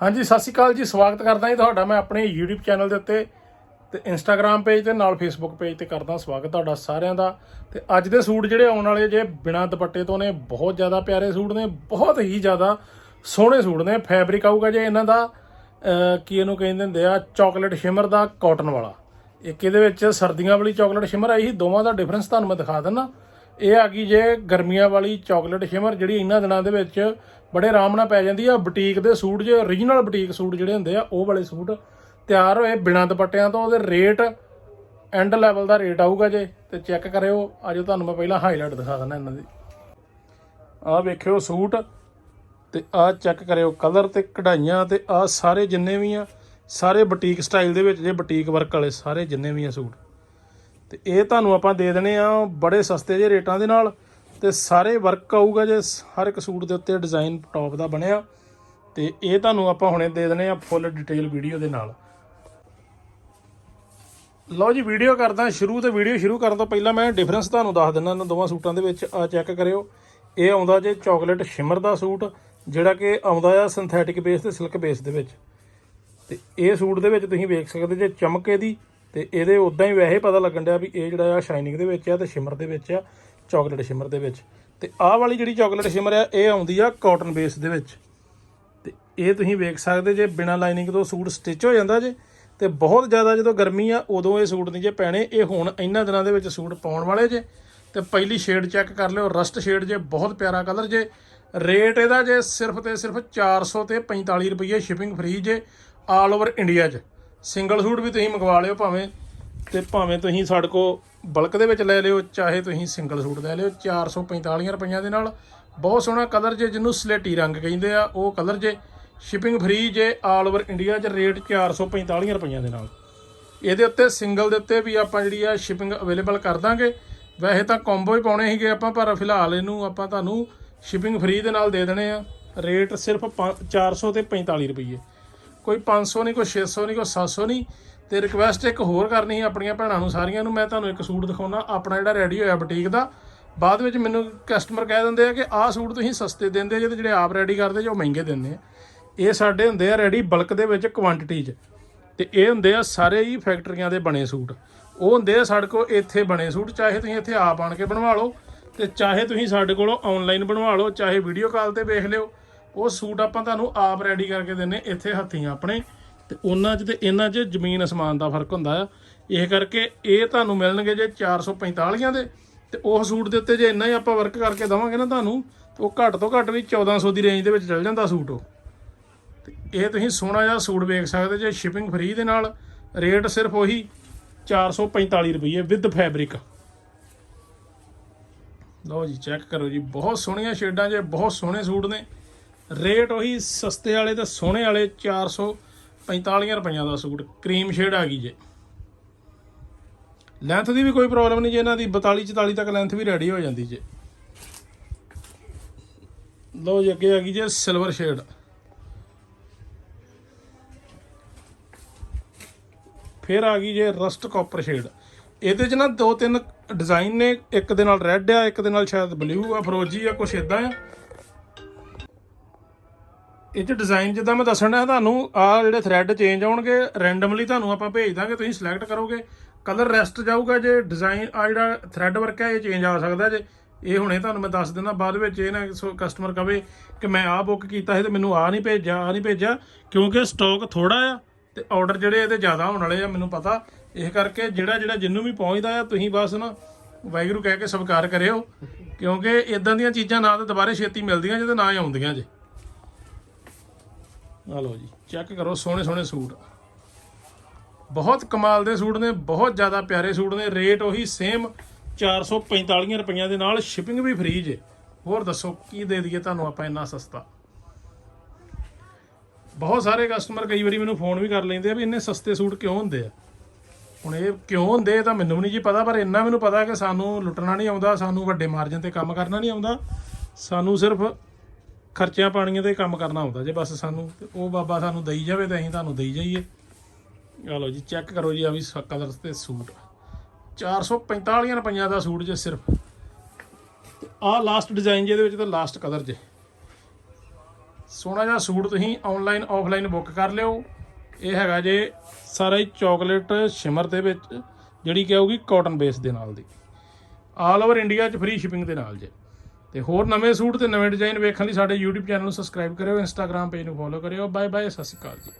ਹਾਂਜੀ, ਸਤਿ ਸ਼੍ਰੀ ਅਕਾਲ ਜੀ, ਸਵਾਗਤ ਕਰਦਾ ਜੀ ਤੁਹਾਡਾ। ਮੈਂ ਆਪਣੇ YouTube ਚੈਨਲ ਦੇ ਉੱਤੇ ਤੇ Instagram ਪੇਜ ਤੇ ਨਾਲ Facebook ਪੇਜ ਤੇ ਕਰਦਾ ਸਵਾਗਤ ਤੁਹਾਡਾ ਸਾਰਿਆਂ ਦਾ। ਤੇ ਅੱਜ ਦੇ ਸੂਟ ਜਿਹੜੇ ਆਉਣ ਵਾਲੇ ਜੇ ਬਿਨਾ ਦੁਪੱਟੇ ਤੋਂ ਨੇ, ਬਹੁਤ ਜ਼ਿਆਦਾ ਪਿਆਰੇ ਸੂਟ ਨੇ, ਬਹੁਤ ਹੀ ਜ਼ਿਆਦਾ ਸੋਹਣੇ ਸੂਟ ਨੇ। ਫੈਬਰਿਕ ਆਊਗਾ ਜੇ ਇਹਨਾਂ ਦਾ ਕੀ ਇਹਨੂੰ ਕਹਿੰਦੇ ਹੁੰਦੇ ਆ ਚਾਕਲੇਟ ਸ਼ਿਮਰ ਦਾ ਕਾਟਨ ਵਾਲਾ। ਇੱਕ ਇਹਦੇ ਵਿੱਚ ਸਰਦੀਆਂ ਵਾਲੀ ਚਾਕਲੇਟ ਸ਼ਿਮਰ ਆਈ ਸੀ, ਦੋਵਾਂ ਦਾ ਡਿਫਰੈਂਸ ਤੁਹਾਨੂੰ ਮੈਂ ਦਿਖਾ ਦਿੰਦਾ। ਇਹ ਆ ਗਈ ਜੇ ਗਰਮੀਆਂ ਵਾਲੀ ਚਾਕਲੇਟ ਸ਼ਿਮਰ, ਜਿਹੜੀ ਇਹਨਾਂ ਦਿਨਾਂ ਦੇ ਵਿੱਚ ਬੜੇ ਆਰਾਮ ਨਾਲ ਪੈ ਜਾਂਦੀ ਆ। ਬੁਟੀਕ ਦੇ ਸੂਟ ਜੇ ਓਰੀਜਨਲ ਬੁਟੀਕ ਸੂਟ ਜਿਹੜੇ ਹੁੰਦੇ ਆ, ਉਹ ਵਾਲੇ ਸੂਟ ਤਿਆਰ ਹੋਏ ਬਿਨਾਂ ਦੁਪੱਟਿਆਂ ਤੋਂ। ਉਹਦੇ ਰੇਟ ਐਂਡ ਲੈਵਲ ਦਾ ਰੇਟ ਆਊਗਾ ਜੇ, ਤੇ ਚੈੱਕ ਕਰਿਓ। ਅੱਜ ਤੁਹਾਨੂੰ ਮੈਂ ਪਹਿਲਾਂ ਹਾਈਲਾਈਟ ਦਿਖਾ ਦਿੰਦਾ ਇਹਨਾਂ ਦੀ। ਆਹ ਵੇਖਿਓ ਸੂਟ, ਤੇ ਆਹ ਚੈੱਕ ਕਰਿਓ ਕਲਰ ਤੇ ਕਢਾਈਆਂ ਤੇ ਆਹ ਸਾਰੇ ਜਿੰਨੇ ਵੀ ਆ, ਸਾਰੇ ਬੁਟੀਕ ਸਟਾਈਲ ਦੇ ਵਿੱਚ, ਜੇ ਬੁਟੀਕ ਵਰਕ ਵਾਲੇ, ਸਾਰੇ ਜਿੰਨੇ ਵੀ ਆ ਸੂਟ। ਤੇ ਇਹ ਤੁਹਾਨੂੰ ਆਪਾਂ ਦੇ ਦੇਣੇ ਆ ਬੜੇ ਸਸਤੇ ਜਿਹੇ ਰੇਟਾਂ ਦੇ ਨਾਲ ਤੇ ਸਾਰੇ ਵਰਕ ਆਊਗਾ ਜੇ ਹਰ ਇੱਕ ਸੂਟ ਦੇ ਉੱਤੇ ਡਿਜ਼ਾਈਨ ਟੌਪ ਦਾ ਬਣਿਆ ਤੇ ਇਹ ਤੁਹਾਨੂੰ ਆਪਾਂ ਹੁਣੇ ਦੇ ਦੇਣੇ ਆ ਫੁੱਲ ਡਿਟੇਲ ਵੀਡੀਓ ਦੇ ਨਾਲ। ਲਓ ਜੀ ਵੀਡੀਓ ਕਰਦਾ ਸ਼ੁਰੂ ਤੇ ਵੀਡੀਓ ਸ਼ੁਰੂ ਕਰਨ ਤੋਂ ਪਹਿਲਾਂ ਮੈਂ ਡਿਫਰੈਂਸ ਤੁਹਾਨੂੰ ਦੱਸ ਦਿੰਦਾ ਇਹਨਾਂ ਦੋਵਾਂ ਸੂਟਾਂ ਦੇ ਵਿੱਚ ਆ ਚੈੱਕ ਕਰਿਓ। ਇਹ ਆਉਂਦਾ ਜੇ ਚਾਕਲੇਟ ਸ਼ਿਮਰ ਦਾ ਸੂਟ, ਜਿਹੜਾ ਕਿ ਆਉਂਦਾ ਆ ਸਿੰਥੈਟਿਕ ਬੇਸ ਤੇ ਸਿਲਕ ਬੇਸ ਦੇ ਵਿੱਚ। ਤੇ ਇਹ ਸੂਟ ਦੇ ਵਿੱਚ ਤੁਸੀਂ ਵੇਖ ਸਕਦੇ ਜੇ ਚਮਕੇ ਦੀ ਤੇ ਇਹਦੇ ਉਦਾਂ ਹੀ ਵੈਸੇ ਪਤਾ ਲੱਗਣ ਡਿਆ ਵੀ ਇਹ ਜਿਹੜਾ ਆ ਸ਼ਾਈਨਿੰਗ ਦੇ ਵਿੱਚ ਆ ਤੇ ਸ਼ਿਮਰ ਦੇ ਵਿੱਚ ਆ ਚਾਕਲੇਟ ਸ਼ਿਮਰ ਦੇ ਵਿੱਚ। ਤੇ ਆਹ ਵਾਲੀ ਜਿਹੜੀ ਚਾਕਲੇਟ ਸ਼ਿਮਰ ਆ, ਇਹ ਆਉਂਦੀ ਆ ਕਾਟਨ ਬੇਸ ਦੇ ਵਿੱਚ। ਤੇ ਇਹ ਤੁਸੀਂ ਵੇਖ ਸਕਦੇ ਜੇ ਬਿਨਾਂ ਲਾਈਨਿੰਗ ਤੋਂ ਸੂਟ ਸਟਿਚ ਹੋ ਜਾਂਦਾ ਜੇ, ਤੇ ਬਹੁਤ ਜ਼ਿਆਦਾ ਜਦੋਂ ਗਰਮੀ ਆ, ਉਦੋਂ ਇਹ ਸੂਟ ਨਹੀਂ ਜੇ ਪੈਣੇ। ਇਹ ਹੁਣ ਇਹਨਾਂ ਦਿਨਾਂ ਦੇ ਵਿੱਚ ਸੂਟ ਪਾਉਣ ਵਾਲੇ ਜੇ। ਤੇ ਪਹਿਲੀ ਸ਼ੇਡ ਚੈੱਕ ਕਰ ਲਿਓ ਰਸਟ ਸ਼ੇਡ ਜੇ, ਬਹੁਤ ਪਿਆਰਾ ਕਲਰ ਜੇ। ਰੇਟ ਇਹਦਾ ਜੇ ਸਿਰਫ ਤੇ ਸਿਰਫ 400 ਤੇ 45 ਰੁਪਏ ਸ਼ਿਪਿੰਗ ਫ੍ਰੀ ਜੇ ਆਲ ਓਵਰ ਇੰਡੀਆ 'ਚ। ਸਿੰਗਲ ਸੂਟ ਵੀ ਤੁਸੀਂ ਮੰਗਵਾ ਲਿਓ ਭਾਵੇਂ ਤੇ ਭਾਵੇਂ ਤੁਸੀਂ ਸਾਡੇ ਕੋ ਬਲਕ ਦੇ ਵਿੱਚ ਲੈ ਲਿਓ, ਚਾਹੇ ਤੁਸੀਂ ਸਿੰਗਲ ਸੂਟ ਲੈ ਲਿਓ 445 ਰੁਪਈਆਂ ਦੇ ਨਾਲ। ਬਹੁਤ ਸੋਹਣਾ ਕਲਰ ਜੇ, ਜਿਹਨੂੰ ਸਲੇਟੀ ਰੰਗ ਕਹਿੰਦੇ ਆ, ਉਹ ਕਲਰ ਜੇ ਸ਼ਿਪਿੰਗ ਫ੍ਰੀ ਜੇ ਆਲ ਓਵਰ ਇੰਡੀਆ 'ਚ ਰੇਟ 445 ਰੁਪਈਆਂ ਦੇ ਨਾਲ। ਇਹਦੇ ਉੱਤੇ ਸਿੰਗਲ ਦੇ ਉੱਤੇ ਵੀ ਆਪਾਂ ਜਿਹੜੀ ਆ ਸ਼ਿਪਿੰਗ ਅਵੇਲੇਬਲ ਕਰ ਦਾਂਗੇ। ਵੈਸੇ ਤਾਂ ਕੰਬੋ ਹੀ ਪਾਉਣੇ ਸੀਗੇ ਆਪਾਂ, ਪਰ ਫਿਲਹਾਲ ਇਹਨੂੰ ਆਪਾਂ ਤੁਹਾਨੂੰ ਸ਼ਿਪਿੰਗ ਫ੍ਰੀ ਦੇ ਨਾਲ ਦੇ ਦੇਣੇ ਆ। ਰੇਟ ਸਿਰਫ ਪੰਜ- 400 ਤੇ 45 ਰੁਪਏ ਕੋਈ 500 ਨਹੀਂ, ਕੋਈ 600 ਨਹੀਂ, ਕੋਈ 700 ਨਹੀਂ ਤੇ ਰਿਕਵੈਸਟ ਇੱਕ ਹੋਰ ਕਰਨੀ ਸੀ ਆਪਣੀਆਂ ਭੈਣਾਂ ਨੂੰ ਸਾਰੀਆਂ ਨੂੰ, ਮੈਂ ਤੁਹਾਨੂੰ ਇੱਕ ਸੂਟ ਦਿਖਾਉਣਾ ਆਪਣਾ ਜਿਹੜਾ ਰੈਡੀ ਹੋਇਆ ਬੁਟੀਕ ਦਾ। ਬਾਅਦ ਵਿੱਚ ਮੈਨੂੰ ਕਸਟਮਰ ਕਹਿ ਦਿੰਦੇ ਆ ਕਿ ਆਹ ਸੂਟ ਤੁਸੀਂ ਸਸਤੇ ਦਿੰਦੇ ਜੇ ਤੇ ਜਿਹੜੇ ਆਪ ਰੈਡੀ ਕਰਦੇ ਜੇ ਉਹ ਮਹਿੰਗੇ ਦਿੰਦੇ ਆ। ਇਹ ਸਾਡੇ ਹੁੰਦੇ ਆ ਰੈਡੀ ਬਲਕ ਦੇ ਵਿੱਚ ਕੁਆਂਟੀਟੀ 'ਚ। ਤੇ ਇਹ ਹੁੰਦੇ ਆ ਸਾਰੇ ਹੀ ਫੈਕਟਰੀਆਂ ਦੇ ਬਣੇ ਸੂਟ। ਉਹ ਹੁੰਦੇ ਆ ਸਾਡੇ ਕੋਲ ਇੱਥੇ ਬਣੇ ਸੂਟ, ਚਾਹੇ ਤੁਸੀਂ ਇੱਥੇ ਆਪ ਆਣ ਕੇ ਬਣਵਾ ਲਓ ਤੇ ਚਾਹੇ ਤੁਸੀਂ ਸਾਡੇ ਕੋਲੋਂ ਆਨਲਾਈਨ ਬਣਵਾ ਲਓ, ਚਾਹੇ ਵੀਡੀਓ ਕਾਲ ਤੇ ਵੇਖ ਲਿਓ। ਉਹ ਸੂਟ ਆਪਾਂ ਤੁਹਾਨੂੰ ਆਪ ਰੈਡੀ ਕਰਕੇ ਦਿੰਨੇ ਇੱਥੇ ਹੱਥੀਂ ਆਪਣੇ। ਤੇ ਉਹਨਾਂ 'ਚ ਤੇ ਇਹਨਾਂ 'ਚ ਜ਼ਮੀਨ ਅਸਮਾਨ ਦਾ ਫ਼ਰਕ ਹੁੰਦਾ ਆ। ਇਹ ਕਰਕੇ ਇਹ ਤੁਹਾਨੂੰ ਮਿਲਣਗੇ ਜੇ 445 ਦੇ। ਤੇ ਉਹ ਸੂਟ ਦੇ ਉੱਤੇ ਜੇ ਇੰਨਾ ਹੀ ਆਪਾਂ ਵਰਕ ਕਰਕੇ ਦਵਾਂਗੇ ਨਾ ਤੁਹਾਨੂੰ, ਤੇ ਉਹ ਘੱਟ ਤੋਂ ਘੱਟ ਵੀ 1400 ਦੀ ਰੇਂਜ ਦੇ ਵਿੱਚ ਚੱਲ ਜਾਂਦਾ ਸੂਟ ਉਹ। ਤੇ ਇਹ ਤੁਸੀਂ ਸੋਹਣਾ ਜਿਹਾ ਸੂਟ ਵੇਖ ਸਕਦੇ ਜੇ ਸ਼ਿਪਿੰਗ ਫ੍ਰੀ ਦੇ ਨਾਲ। ਰੇਟ ਸਿਰਫ ਉਹੀ 445 ਰੁਪਏ ਵਿਦ ਫੈਬਰਿਕ ਲਓ ਜੀ ਚੈੱਕ ਕਰੋ ਜੀ, ਬਹੁਤ ਸੋਹਣੀਆਂ ਸ਼ੇਡਾਂ 'ਚ ਬਹੁਤ ਸੋਹਣੇ ਸੂਟ ਨੇ। ਰੇਟ ਉਹੀ ਸਸਤੇ ਵਾਲੇ ਤੇ ਸੋਹਣੇ ਵਾਲੇ 445 ਰੁਪਈਆਂ ਦਾ ਸੂਟ, ਕਰੀਮ ਸ਼ੇਡ ਆ ਗਈ ਜੇ। ਲੈਂਥ ਦੀ ਵੀ ਕੋਈ ਪ੍ਰੋਬਲਮ ਨਹੀਂ ਜੇ ਇਹਨਾਂ ਦੀ 42 44 ਤੱਕ ਲੈਂਥ ਵੀ ਰੈਡੀ ਹੋ ਜਾਂਦੀ ਜੇ। ਲਓ ਜੀ, ਅੱਗੇ ਆ ਗਈ ਜੇ ਸਿਲਵਰ ਸ਼ੇਡ ਫਿਰ ਆ ਗਈ ਜੇ ਰਸਟ ਕਾਪਰ ਸ਼ੇਡ ਇਹਦੇ 'ਚ ਨਾ ਦੋ ਤਿੰਨ ਡਿਜ਼ਾਈਨ ਨੇ, ਇੱਕ ਦੇ ਨਾਲ ਰੈੱਡ ਆ, ਇੱਕ ਦੇ ਨਾਲ ਸ਼ਾਇਦ ਬਲੂ ਆ, ਫਰੋਜੀ ਆ, ਕੁਛ ਇਦਾਂ ਆ। ਇਹ 'ਚ ਡਿਜ਼ਾਈਨ ਜਿੱਦਾਂ ਮੈਂ ਦੱਸਣਾ ਤੁਹਾਨੂੰ ਆ ਜਿਹੜੇ ਥ੍ਰੈਡ ਚੇਂਜ ਆਉਣਗੇ ਰੈਂਡਮਲੀ ਤੁਹਾਨੂੰ ਆਪਾਂ ਭੇਜ ਦਾਂਗੇ, ਤੁਸੀਂ ਸਿਲੈਕਟ ਕਰੋਗੇ ਕਲਰ ਰੈਸਟ ਜਾਊਗਾ ਜੇ ਡਿਜ਼ਾਈਨ ਆ ਜਿਹੜਾ ਥ੍ਰੈਡ ਵਰਕ ਹੈ, ਇਹ ਚੇਂਜ ਆ ਸਕਦਾ ਜੇ। ਇਹ ਹੁਣੇ ਤੁਹਾਨੂੰ ਮੈਂ ਦੱਸ ਦਿੰਦਾ, ਬਾਅਦ ਵਿੱਚ ਇਹ ਨਾ ਕਸਟਮਰ ਕਵੇ ਕਿ ਮੈਂ ਆਹ ਬੁੱਕ ਕੀਤਾ ਸੀ ਤੇ ਮੈਨੂੰ ਆ ਨਹੀਂ ਭੇਜਿਆ ਆ ਨਹੀਂ ਭੇਜਿਆ, ਕਿਉਂਕਿ ਸਟਾਕ ਥੋੜਾ ਆ ਤੇ ਆਰਡਰ ਜਿਹੜੇ ਇਹਦੇ ਜ਼ਿਆਦਾ ਹੋਣ ਵਾਲੇ ਆ, ਮੈਨੂੰ ਪਤਾ। ਇਸ ਕਰਕੇ ਜਿਹੜਾ ਜਿਹੜਾ ਜਿੰਨੂੰ ਵੀ ਪਹੁੰਚਦਾ ਆ, ਤੁਸੀਂ ਬਸ ਨਾ ਵਾਹਿਗੁਰੂ ਕਹਿ ਕੇ ਸਵੀਕਾਰ ਕਰਿਓ, ਕਿਉਂਕਿ ਇਦਾਂ ਦੀਆਂ ਚੀਜ਼ਾਂ ਨਾ ਤਾਂ ਦੁਬਾਰੇ ਛੇਤੀ ਮਿਲਦੀਆਂ ਜੇ ਤੇ ਨਾ ਹੀ ਆਉਂਦੀਆਂ ਜੇ। ਆ ਲਓ ਜੀ ਚੈੱਕ ਕਰੋ ਸੋਹਣੇ ਸੋਹਣੇ ਸੂਟ। ਬਹੁਤ ਕਮਾਲ ਦੇ ਸੂਟ ਨੇ, ਬਹੁਤ ਜ਼ਿਆਦਾ ਪਿਆਰੇ ਸੂਟ ਨੇ, ਰੇਟ ਉਹੀ ਸੇਮ 445 ਰੁਪਈਆਂ ਦੇ ਨਾਲ ਸ਼ਿਪਿੰਗ ਵੀ ਫ੍ਰੀ ਜੇ। ਹੋਰ ਦੱਸੋ, ਕੀ ਦੇ ਦਈਏ ਤੁਹਾਨੂੰ ਆਪਾਂ ਇੰਨਾ ਸਸਤਾ? ਬਹੁਤ ਸਾਰੇ ਕਸਟਮਰ ਕਈ ਵਾਰੀ ਮੈਨੂੰ ਫੋਨ ਵੀ ਕਰ ਲੈਂਦੇ ਆ ਵੀ ਇੰਨੇ ਸਸਤੇ ਸੂਟ ਕਿਉਂ ਹੁੰਦੇ ਆ? ਹੁਣ ਇਹ ਕਿਉਂ ਹੁੰਦੇ ਇਹ ਤਾਂ ਮੈਨੂੰ ਵੀ ਨਹੀਂ ਜੀ ਪਤਾ, ਪਰ ਇੰਨਾ ਮੈਨੂੰ ਪਤਾ ਕਿ ਸਾਨੂੰ ਲੁੱਟਣਾ ਨਹੀਂ ਆਉਂਦਾ, ਸਾਨੂੰ ਵੱਡੇ ਮਾਰਜਨ ਤੇ ਕੰਮ ਕਰਨਾ ਨਹੀਂ ਆਉਂਦਾ। ਸਾਨੂੰ ਸਿਰਫ ਖਰਚਿਆਂ ਪਾਣੀਆਂ ਤੇ ਕੰਮ ਕਰਨਾ ਹੁੰਦਾ ਜੇ ਬਸ ਸਾਨੂੰ, ਤੇ ਉਹ ਬਾਬਾ ਸਾਨੂੰ ਦੇਈ ਜਾਵੇ ਤੇ ਅਸੀਂ ਤੁਹਾਨੂੰ ਦੇਈ ਜਾਈਏ। ਆ ਲਓ ਜੀ ਚੈੱਕ ਕਰੋ ਜੀ ਆ ਵੀ ਕਲਰ ਤੇ ਸੂਟ। 445 ਰੁਪਈਆ ਦਾ ਸੂਟ ਜੇ ਸਿਰਫ। ਆ ਲਾਸਟ ਡਿਜ਼ਾਈਨ ਜਿਹਦੇ ਵਿੱਚ ਤਾਂ ਲਾਸਟ ਕਲਰ ਜੇ। ਸੋਹਣਾ ਜਿਹਾ ਸੂਟ ਤੁਸੀਂ ਆਨਲਾਈਨ ਆਫਲਾਈਨ ਬੁੱਕ ਕਰ ਲਿਓ। ਇਹ ਹੈਗਾ ਜੇ ਸਾਰਾ ਹੀ ਚਾਕਲੇਟ ਸ਼ਿਮਰ ਦੇ ਵਿੱਚ, ਜਿਹੜੀ ਕਿ ਆਊਗੀ ਕਾਟਨ ਬੇਸ ਦੇ ਨਾਲ ਦੀ। ਆਲ ਓਵਰ ਇੰਡੀਆ 'ਚ ਫ੍ਰੀ ਸ਼ਿਪਿੰਗ ਦੇ ਨਾਲ ਜੇ। ਤੇ ਹੋਰ ਨਵੇਂ ਸੂਟ ਤੇ ਨਵੇਂ ਡਿਜ਼ਾਈਨ ਵੇਖਣ ਲਈ ਸਾਡੇ YouTube ਚੈਨਲ ਨੂੰ ਸਬਸਕ੍ਰਾਈਬ ਕਰਿਓ, Instagram ਪੇਜ ਨੂੰ ਫੋਲੋ ਕਰਿਓ। ਬਾਏ ਬਾਏ ਸਤਿ ਸ਼੍ਰੀ ਅਕਾਲ ਜੀ।